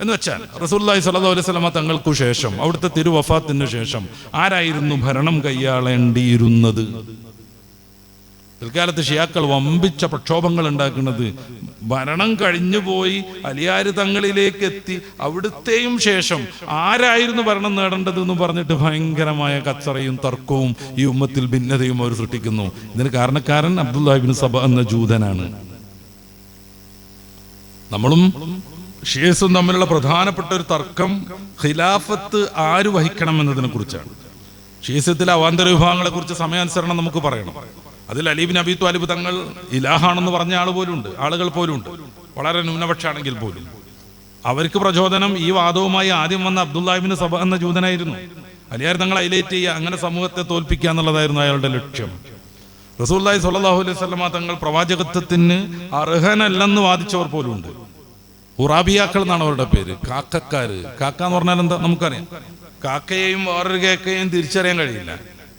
എന്ന് വെച്ചാൽ റസൂല്ലായി സല്ലല്ലാഹു അലൈഹി സ്വലാമ തങ്ങൾക്കു ശേഷം അവിടുത്തെ തിരുവഫാത്തിന് ശേഷം ആരായിരുന്നു ഭരണം കൈയാളേണ്ടിയിരുന്നത്? പിൽക്കാലത്ത് ഷിയാക്കൾ വമ്പിച്ച പ്രക്ഷോഭങ്ങൾ ഉണ്ടാക്കുന്നത് ഭരണം കഴിഞ്ഞുപോയി അലിയാര് തങ്ങളിലേക്ക് എത്തി അവിടുത്തെയും ശേഷം ആരായിരുന്നു ഭരണം നേടേണ്ടത് എന്ന് പറഞ്ഞിട്ട് ഭയങ്കരമായ കച്ചറയും തർക്കവും ഈ ഉമ്മത്തിൽ ഭിന്നതയും അവർ സൃഷ്ടിക്കുന്നു. ഇതിന് കാരണക്കാരൻ അബ്ദുല്ലാഹിബിൻ സബ എന്ന ജൂതനാണ്. നമ്മളും ഷിയസും തമ്മിലുള്ള പ്രധാനപ്പെട്ട ഒരു തർക്കം ഖിലാഫത്ത് ആര് വഹിക്കണം എന്നതിനെ കുറിച്ചാണ്. ഷീസത്തിലെ അവാന്തര വിഭാഗങ്ങളെ കുറിച്ച് സമയാനുസരണം നമുക്ക് പറയണം. അതിൽ അലീബിൻ അബി ത്വാലിബ് തങ്ങൾ ഇലാഹാണെന്ന് പറഞ്ഞ ആൾ പോലും ഉണ്ട് ആളുകൾ പോലുണ്ട്. വളരെ ന്യൂനപക്ഷാണെങ്കിൽ പോലും. അവർക്ക് പ്രചോദനം ഈ വാദവുമായി ആദ്യം വന്ന അബ്ദുല്ലാഹിബിന് സഭ എന്ന ജൂതനായിരുന്നു. അലിയാർ തങ്ങൾ ഹൈലൈറ്റ് ചെയ്യുക അങ്ങനെ സമൂഹത്തെ തോൽപ്പിക്കുക എന്നുള്ളതായിരുന്നു അയാളുടെ ലക്ഷ്യം. റസൂല്ലായി സല്ലാഹു അലൈഹി സ്വലമ തങ്ങൾ പ്രവാചകത്വത്തിന് അർഹനല്ലെന്ന് വാദിച്ചവർ പോലും ഉണ്ട് ഉറാബിയാക്കൾ എന്നാണ് അവരുടെ പേര്. കാക്കക്കാര്. കാക്ക എന്ന് പറഞ്ഞാൽ എന്താ? നമുക്കറിയാം. കാക്കയെയും വേറൊരു കേക്കയെയും തിരിച്ചറിയാൻ കഴിയില്ല.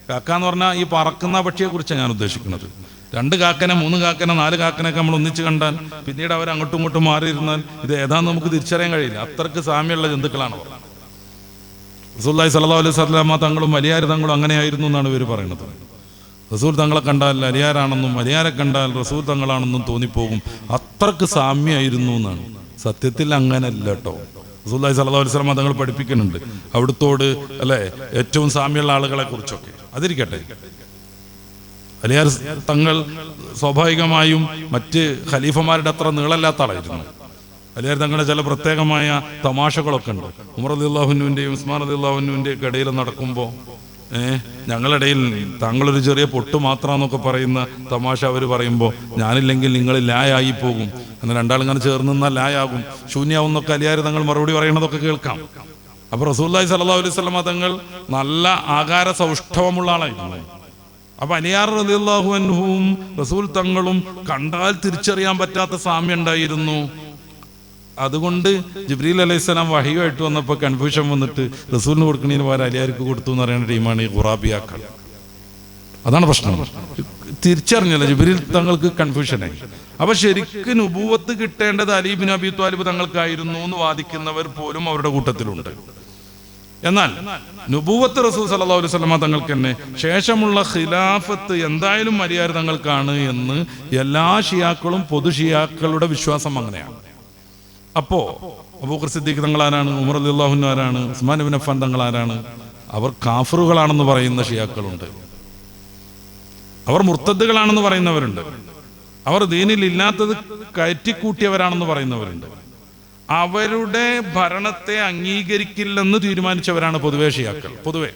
കാക്ക എന്ന് പറഞ്ഞാൽ ഈ പറക്കുന്ന പക്ഷിയെ കുറിച്ചാണ് ഞാൻ ഉദ്ദേശിക്കുന്നത്. രണ്ട് കാക്കനെ മൂന്ന് കാക്കനെ നാല് കാക്കനൊക്കെ നമ്മൾ ഒന്നിച്ച് കണ്ടാൽ പിന്നീട് അവർ അങ്ങോട്ടും ഇങ്ങോട്ടും മാറിയിരുന്നാൽ ഇത് ഏതാന്ന് നമുക്ക് തിരിച്ചറിയാൻ കഴിയില്ല. അത്രയ്ക്ക് സാമ്യമുള്ള ജന്തുക്കളാണ് അവർ. റസൂല്ലായി സല്ലാ അലൈഹി സ്വലാമ തങ്ങളും വലിയാർ തങ്ങളും അങ്ങനെയായിരുന്നു എന്നാണ് ഇവർ പറയുന്നത്. റസൂൽ തങ്ങളെ കണ്ടാൽ അലിയാരാണെന്നും അലിയാരെ കണ്ടാൽ റസൂൽ തങ്ങളാണെന്നും തോന്നിപ്പോകും. അത്രയ്ക്ക് സാമ്യമായിരുന്നു എന്നാണ്. സത്യത്തിൽ അങ്ങനല്ല കേട്ടോ. റസൂല്ലായി അലൈഹി വസല്ലം തങ്ങൾ പഠിപ്പിക്കുന്നുണ്ട്. അവിടുത്തോട് അല്ലെ ഏറ്റവും സാമ്യമുള്ള ആളുകളെ കുറിച്ചൊക്കെ. അതിരിക്കട്ടെ. അലിയാർ തങ്ങൾ സ്വാഭാവികമായും മറ്റ് ഖലീഫമാരുടെ അത്ര നീളല്ലാത്ത ആളായിരുന്നു. അലിയാർ തങ്ങളുടെ ചില പ്രത്യേകമായ തമാശകളൊക്കെ ഉണ്ട്. ഉമർ അലിള്ളാഹുനുവിന്റെയും ഉസ്മാൻ അലി അള്ളാഹുനുവിന്റെയും ഇടയിൽ നടക്കുമ്പോൾ ഏഹ് ഞങ്ങളിടയിൽ താങ്കളൊരു ചെറിയ പൊട്ട് മാത്രമെന്നൊക്കെ പറയുന്ന തമാശ അവർ പറയുമ്പോൾ ഞാനില്ലെങ്കിൽ നിങ്ങൾ ലായായി പോകും. എന്ന് രണ്ടാളിങ്ങനെ ചേർന്ന് നിന്നാൽ ലായാകും. ശൂന്യാവും എന്നൊക്കെ അലിയാർ തങ്ങൾ മറുപടി പറയണതൊക്കെ കേൾക്കാം. അപ്പൊ റസൂല്ലായി സല്ലല്ലാഹു അലൈഹി സ്വലമ തങ്ങൾ നല്ല ആകാര സൗഷ്ഠവമുള്ള ആളായിരുന്നു. അപ്പൊ അലിയാർ റളിയല്ലാഹു അൻഹുവും റസൂൽ തങ്ങളും കണ്ടാൽ തിരിച്ചറിയാൻ പറ്റാത്ത സാമ്യം ഉണ്ടായിരുന്നു. അതുകൊണ്ട് ജിബ്രീൽ അലൈഹിസ്സലാം വഹിയുമായിട്ട് വന്നപ്പോൾ കൺഫ്യൂഷൻ വന്നിട്ട് റസൂലിന് കൊടുക്കണതിന് പകരം അലിയാർക്ക് കൊടുത്തു എന്ന് പറയുന്ന ടീമാണ് ഈ ഖുറാബിയാക്കൾ. അതാണ് പ്രശ്നം. തിരിച്ചറിഞ്ഞല്ല ജിബ്രീൽ തങ്ങൾക്ക് കൺഫ്യൂഷനായി അപ്പൊ ശരിക്കും ഉപൂവത്ത് കിട്ടേണ്ടത് അലീബിൻ അബി ത്വാലിബ് തങ്ങൾക്കായിരുന്നു എന്ന് വാദിക്കുന്നവർ പോലും അവരുടെ കൂട്ടത്തിലുണ്ട്. എന്നാൽ നുബൂവത്ത് റസൂൽ സല്ലാ അലൈഹി വസല്ലമ തങ്ങൾക്ക് തന്നെ ശേഷമുള്ള ഖിലാഫത്ത് എന്തായാലും മര്യാദ തങ്ങൾക്കാണ് എന്ന് എല്ലാ ഷിയാക്കളും പൊതു ഷിയാക്കളുടെ വിശ്വാസം അങ്ങനെയാണ്. അപ്പോ അബൂഖർ സിദ്ദീഖ് തങ്ങൾ ആരാണ് ഉമർ അലിള്ളാഹു ആരാണ് ഉസ്മാൻ ബിൻ അഫാൻ തങ്ങൾ ആരാണ് അവർ കാഫറുകളാണെന്ന് പറയുന്ന ഷിയാക്കളുണ്ട്. അവർ മുർത്തദ്ദുകളാണെന്ന് പറയുന്നവരുണ്ട്. അവർ ദീനിൽ ഇല്ലാത്തത് കയറ്റിക്കൂട്ടിയവരാണെന്ന് പറയുന്നവരുണ്ട്. അവരുടെ ഭരണത്തെ അംഗീകരിക്കില്ലെന്ന് തീരുമാനിച്ചവരാണ് പൊതുവേ ഷിയാക്കൾ പൊതുവെ.